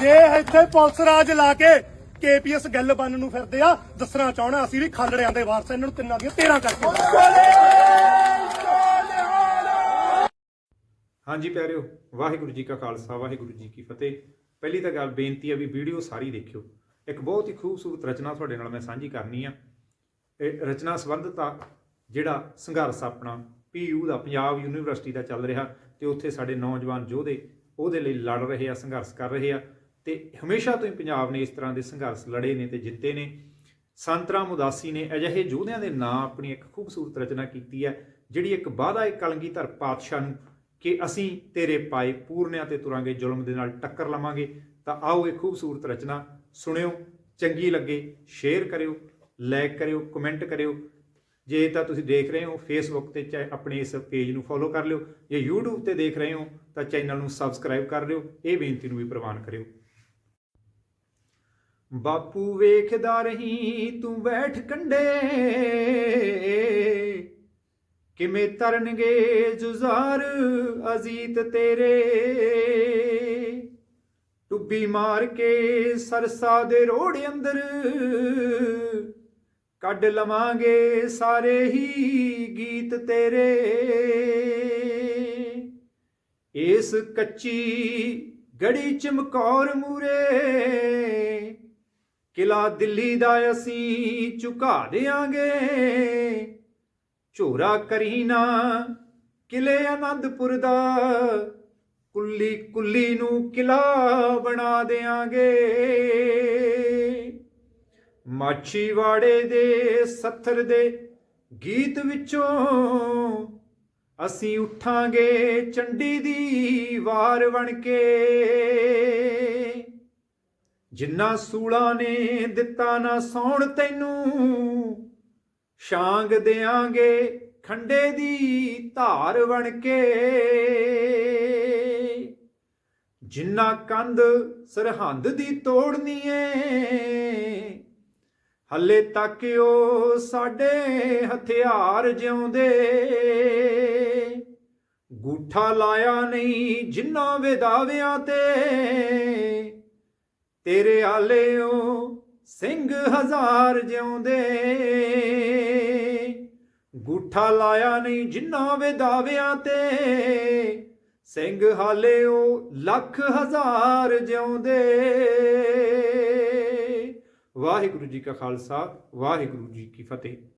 ਜੇ ਇੱਥੇ ਪੁਲਿਸ ਰਾਜ ਲਾ ਕੇ ਕੇਪੀਐਸ ਗੱਲ ਬੰਨ ਨੂੰ ਫਿਰਦੇ ਆ, ਦੱਸਣਾ ਚਾਹਣਾ ਅਸੀਂ ਵੀ ਖਾਲੜਿਆਂ ਦੇ ਵਾਰਸ ਇਹਨਾਂ ਨੂੰ ਤਿੰਨਾਂ ਦੀਆਂ 13 ਕਰਕੇ ਹਾਂਜੀ ਪਿਆਰਿਓ, ਵਾਹਿਗੁਰੂ ਜੀ ਕਾ ਖਾਲਸਾ, ਵਾਹਿਗੁਰੂ ਜੀ ਕੀ ਫਤਿਹ। ਪਹਿਲੀ ਤਾਂ ਗੱਲ ਬੇਨਤੀ ਆ ਵੀ ਵੀਡੀਓ ਸਾਰੀ ਦੇਖਿਓ। ਇੱਕ ਬਹੁਤ ਹੀ ਖੂਬਸੂਰਤ ਰਚਨਾ ਤੁਹਾਡੇ ਨਾਲ ਮੈਂ ਸਾਂਝੀ ਕਰਨੀ ਆ। ਇਹ ਰਚਨਾ ਸੰਬੰਧਤ ਆ ਜਿਹੜਾ ਸੰਘਰਸ਼ ਆਪਣਾ ਪੀਯੂ ਦਾ, ਪੰਜਾਬ ਯੂਨੀਵਰਸਿਟੀ ਦਾ ਚੱਲ ਰਿਹਾ ਤੇ ਉੱਥੇ ਸਾਡੇ ਨੌਜਵਾਨ ਯੋਧੇ ਉਹਦੇ ਲਈ ਲੜ ਰਹੇ ਆ, ਸੰਘਰਸ਼ ਕਰ ਰਹੇ ਆ। ਤੇ ਹਮੇਸ਼ਾ ਤੋਂ ਹੀ ਪੰਜਾਬ ਨੇ ਇਸ ਤਰ੍ਹਾਂ ਦੇ ਸੰਘਰਸ਼ ਲੜੇ ਨੇ ਤੇ ਜਿੱਤੇ ਨੇ। ਸੰਤਰਾਮ ਉਦਾਸੀ ਨੇ ਅਜਿਹੇ ਯੋਧਿਆਂ ਦੇ ਨਾਂ ਆਪਣੀ ਇੱਕ ਖੂਬਸੂਰਤ ਰਚਨਾ ਕੀਤੀ ਹੈ, ਜਿਹੜੀ ਇੱਕ ਵਾਅਦਾ ਹੈ ਕਲਗੀਧਰ ਪਾਤਸ਼ਾਹ ਨੂੰ ਕਿ ਅਸੀਂ ਤੇਰੇ ਪਾਏ ਪੂਰਨਿਆਂ ਤੇ ਤੁਰਾਂਗੇ, ਜ਼ੁਲਮ ਦੇ ਨਾਲ ਟੱਕਰ ਲਵਾਂਗੇ। ਤਾਂ ਆਓ ਇਹ ਖੂਬਸੂਰਤ ਰਚਨਾ ਸੁਣਿਓ, ਚੰਗੀ ਲੱਗੇ, ਸ਼ੇਅਰ ਕਰਿਓ, ਲਾਈਕ ਕਰਿਓ, ਕਮੈਂਟ ਕਰਿਓ। ਜੇ ਤਾਂ ਤੁਸੀਂ ਦੇਖ ਰਹੇ ਹੋ ਫੇਸਬੁੱਕ ਤੇ ਚਾਹੇ ਆਪਣੇ ਇਸ ਪੇਜ ਨੂੰ ਫੋਲੋ ਕਰ ਲਿਓ। ਜੇ YouTube ਤੇ ਦੇਖ ਰਹੇ ਹੋ, ਤਾਂ ਚੈਨਲ ਨੂੰ ਸਬਸਕ੍ਰਾਈਬ ਕਰ ਲਿਓ। ਇਹ ਬੇਨਤੀ ਨੂੰ ਵੀ ਪ੍ਰਵਾਨ ਕਰਿਓ। ਬਾਪੂ ਵੇਖਦਾ ਰਹੀ, ਤੂੰ ਬੈਠ ਕੰਡੇ। ਕਿਵੇਂ ਤਰਨਗੇ ਜੁਜ਼ਾਰ ਅਜ਼ੀਤ ਤੇਰੇ। ਟੁੱਬੀ ਮਾਰ ਕੇ ਸਰਸਾ ਦੇ ਰੋੜ ਅੰਦਰ। ਕੱਢ ਲਵਾਂਗੇ ਸਾਰੇ ਹੀ ਗੀਤ ਤੇਰੇ। ਇਸ ਕੱਚੀ ਗੜੀ ਚਮਕੌਰ ਮੂਰੇ ਕਿਲਾ ਦਿੱਲੀ ਦਾ ਅਸੀਂ ਝੁਕਾ ਦੇਾਂਗੇ ਝੋਰਾ ਕਰੀਨਾ ਕਿਲੇ ਆਨੰਦਪੁਰ ਦਾ, ਕੁੱਲੀ ਕੁੱਲੀ ਨੂੰ ਕਿਲਾ ਬਣਾ ਦੇਾਂਗੇ ਮਾਛੀਵਾੜੇ ਦੇ ਸੱਥਰ ਦੇ ਗੀਤ ਵਿੱਚੋਂ ਅਸੀਂ ਉੱਠਾਂਗੇ ਚੰਡੀ ਦੀ ਵਾਰ ਬਣ ਕੇ। ਜਿੰਨਾ ਸੂਲਾ ਨੇ ਦਿੱਤਾ ਨਾ ਸੌਣ ਤੈਨੂੰ ਸ਼ਾਂਗ ਦੇਾਂਗੇ ਖੰਡੇ ਦੀ ਧਾਰ ਬਣ ਕੇ। ਜਿੰਨਾ ਕੰਧ ਸਰਹੰਦ ਦੀ ਤੋੜਨੀ ਏ, ਹੱਲੇ ਤੱਕ ਉਹ ਸਾਡੇ ਹਥਿਆਰ ਜਿਉਂਦੇ। ਗੂਠਾ ਲਾਇਆ ਨਹੀਂ ਜਿੰਨਾ ਵਿਦਾਵਿਆਂ ਤੇ ਤੇਰੇ ਆਲਿਓ ਸਿੰਘ ਹਜ਼ਾਰ ਜਿਉਂਦੇ। ਗੂਠਾ ਲਾਇਆ ਨਹੀਂ ਜਿੰਨਾ ਵਿਦਾਵਿਆਂ ਤੇ। ਸਿੰਘ ਹਾਲਿਓ ਲੱਖ ਹਜ਼ਾਰ ਜਿਉਂਦੇ। ਵਾਹਿਗੁਰੂ ਜੀ ਕਾ ਖਾਲਸਾ, ਵਾਹਿਗੁਰੂ ਜੀ ਕੀ ਫਤਿਹ।